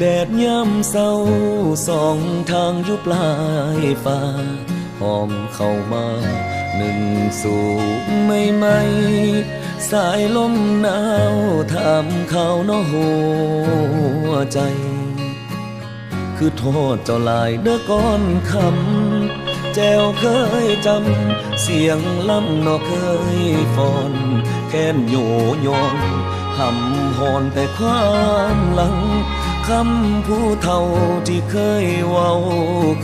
แดดย่ำเศร้าสองทางอยู่ปลายฟ้าหอมเข้ามาหนึ่งสู่ไม่ไม่สายลมหนาวถามเขาเนาะหัวใจ คือโทษเจ้าลายเด้อก้อนคำแจวเคยจำ เสียงลำนอเคยฟอน แค้นโยโยนหำหอนแต่ความหลัง คำผู้เท่าที่เคยเว้า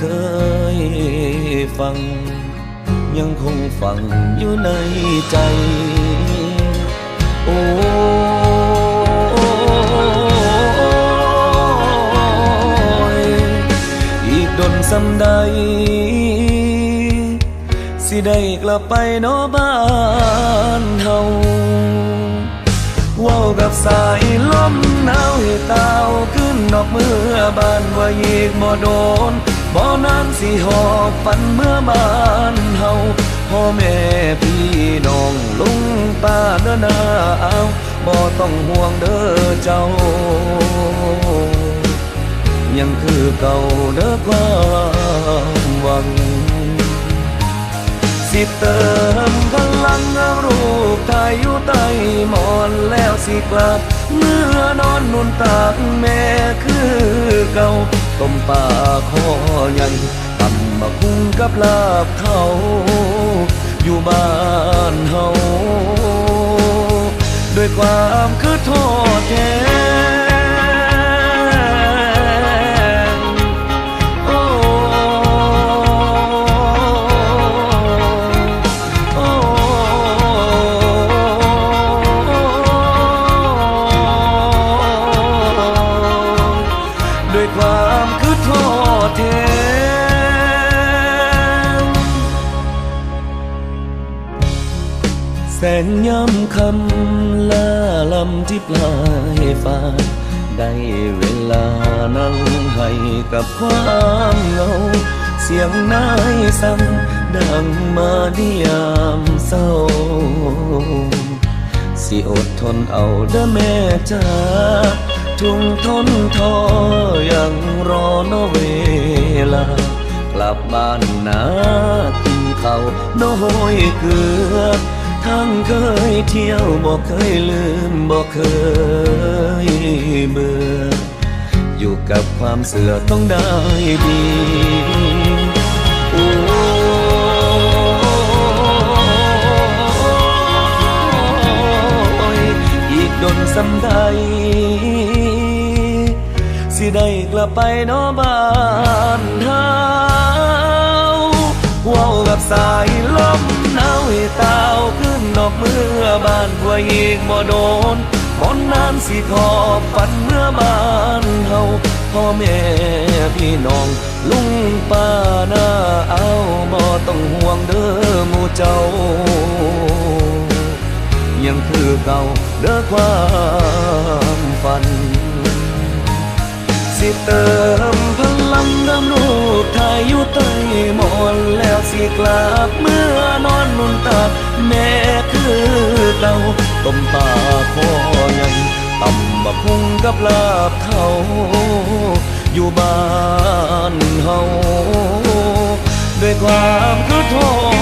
เคยฟัง ยังคงฝังอยู่ในใจ โอ้ยอีกดนสำใด สิได้กลับไปนอบ้านเฮาเว้ากับสายล หนาวให้ตาวขึ้นดอกเมื่อบานว่าอีกบ่โดนบ่นานสิหอบฝันเมื่อบ้านเฮาพ่อแม่พี่น้องลุงป้าเด้อนาเอาบ่ต้องห่วงเด้อเจ้า ยังคือเก่าเด้อความหวัง สิเติม ตายอยู่ใต้หมอนแล้วสิกลับ เมื่อนอนนุ่นตากแม่คือเก่าต้มป่าคอใหญ่ตำบักคุ้งกับลาบเขาอยู่บ้านเฮาด้วยความคือโทษแท แสงย้ำคำลาลำที่ปลายฟ้า ได้เวลานั่งให้กับความเหงา เสียงนายสั่งดังมาที่ยามเศร้า สิอดทนเอาเด้อแม่จ้าทุ่งทนทอยังรอนอเวลา กลับบ้านนากินข้าวน้อยเกลือ ทั้งเคยเที่ยวบอกเคยลืมบอกเคยเบื่อ อยู่กับความเสื่อต้องได้ดีโอ้ยอีกดนสำใดสิได้กลับไปนอบ้านเฮาเว้ากับสายลมหนาวให้ตา วขึ้นนอกเมื่อบ้านผัวอีกบ่โดนคนนานสิขอบฝันเมื่อบ้านเฮาพ่อแม่พี่น้องลุงป้าหน้าเอาบ่ต้องห่วงเด้อหมู่เจ้า ยังคือเก่าเด้อความฝัน สิเติมพลังดำรูปถ่ายอยู่ใต้หมอนแล้วสิกลับเมื่อนอนนุนตักแม่ คือเก่าต้มปลาคอใหญ่ตำบักพุงกับลาบเขาอยู่บ้านเฮาด้วยความคือโทษ